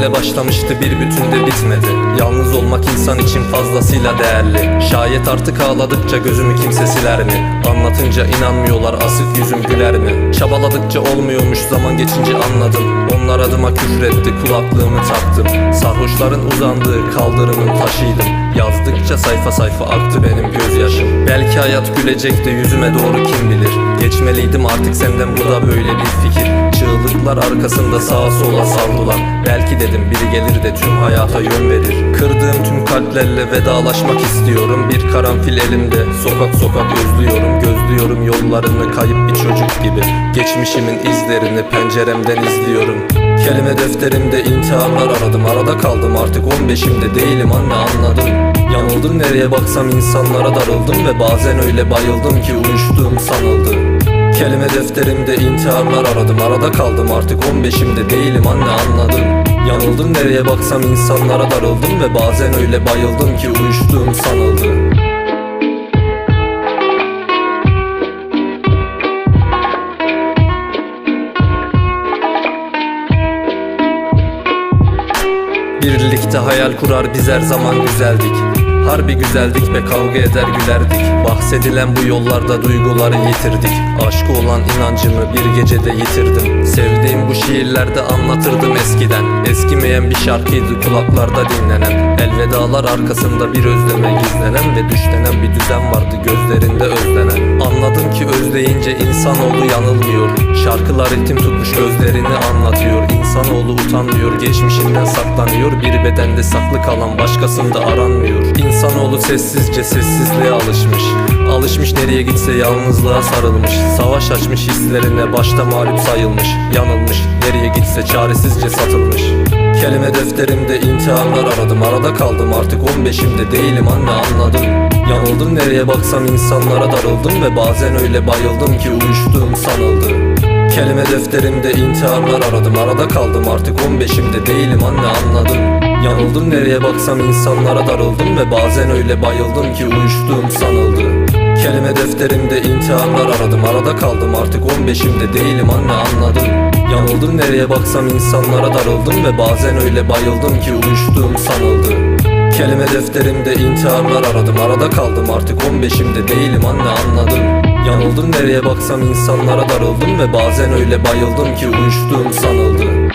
Seninle başlamıştı bir bütünde bitmedi Yalnız olmak insan için fazlasıyla değerli Şayet artık ağladıkça gözümü kimse siler mi? Anlatınca inanmıyorlar asık yüzüm güler mi? Çabaladıkça olmuyormuş zaman geçince anladım. Onlar adıma küfretti kulaklığımı taktım. Sarhoşların uzandığı kaldırımın taşıydım. Yazdıkça sayfa sayfa aktı benim gözyaşım. Belki hayat gülecekti yüzüme doğru kim bilir? Geçmeliydim artık senden bu da böyle bir fikir. Çığlıklar arkasında sağa sola savrulan Belki dedim biri gelir de tüm hayata yön verir. Kırdığım tüm kalplerle vedalaşmak istiyorum. Bir karanfil elimde sokak sokak özlüyorum. Gözlüyorum yollarını kayıp bir çocuk gibi. Geçmişimin izlerini penceremden izliyorum. Kelime defterimde intiharlar aradım. Arada kaldım artık 15'imde değilim anne anladım. Yanıldım nereye baksam insanlara darıldım Ve bazen öyle bayıldım ki uyuştuğum sanıldı. Kelime defterimde intiharlar aradım. Arada kaldım artık 15'imde değilim anne anladım Yanıldım nereye baksam insanlara darıldım Ve bazen öyle bayıldım ki uyuştuğum sanıldı Birlikte hayal kurar biz her zaman güzeldik Harbi güzeldik ve kavga eder gülerdik. Bahsedilen bu yollarda duyguları yitirdik. Aşkı olan inancımı bir gecede yitirdim. Sevdiğim bu şiirlerde anlatırdım eskiden. Eskimeyen bir şarkıydı kulaklarda dinlenen. Elvedalar arkasında bir özleme gizlenen Ve düşlenen bir düzen vardı gözlerinde özlenen. Anladım ki özleyince insanoğlu yanılmıyor. Şarkılar ritim tutmuş gözlerini anlatıyor. İnsanoğlu utanmıyor geçmişinden saklanıyor. Bir bedende saklı kalan başkasında aranmıyor İnsanoğlu sessizce sessizliğe alışmış. Alışmış nereye gitse yalnızlığa sarılmış. Savaş açmış hislerine başta mağlup sayılmış. Yanılmış nereye gitse çaresizce satılmış. Kelime defterimde intiharlar aradım Arada kaldım. Artık 15'imde değilim anne anladım. Yanıldım nereye baksam insanlara darıldım Ve bazen öyle bayıldım ki uyuştuğum sanıldı. Kelime defterimde intiharlar aradım Arada kaldım. Artık 15'imde değilim anne anladım Yanıldım nereye baksam insanlara darıldım Ve bazen öyle bayıldım ki uyuştuğum sanıldı. Kelime defterimde intiharlar aradım Arada kaldım artık 15'imde değilim anne anladım. Yanıldım nereye baksam insanlara darıldım Ve bazen öyle bayıldım ki uyuştuğum sanıldı. Kelime defterimde intiharlar aradım Arada kaldım artık 15'imde değilim anne anladım. Yanıldım nereye baksam insanlara darıldım Ve bazen öyle bayıldım ki uyuştuğum sanıldı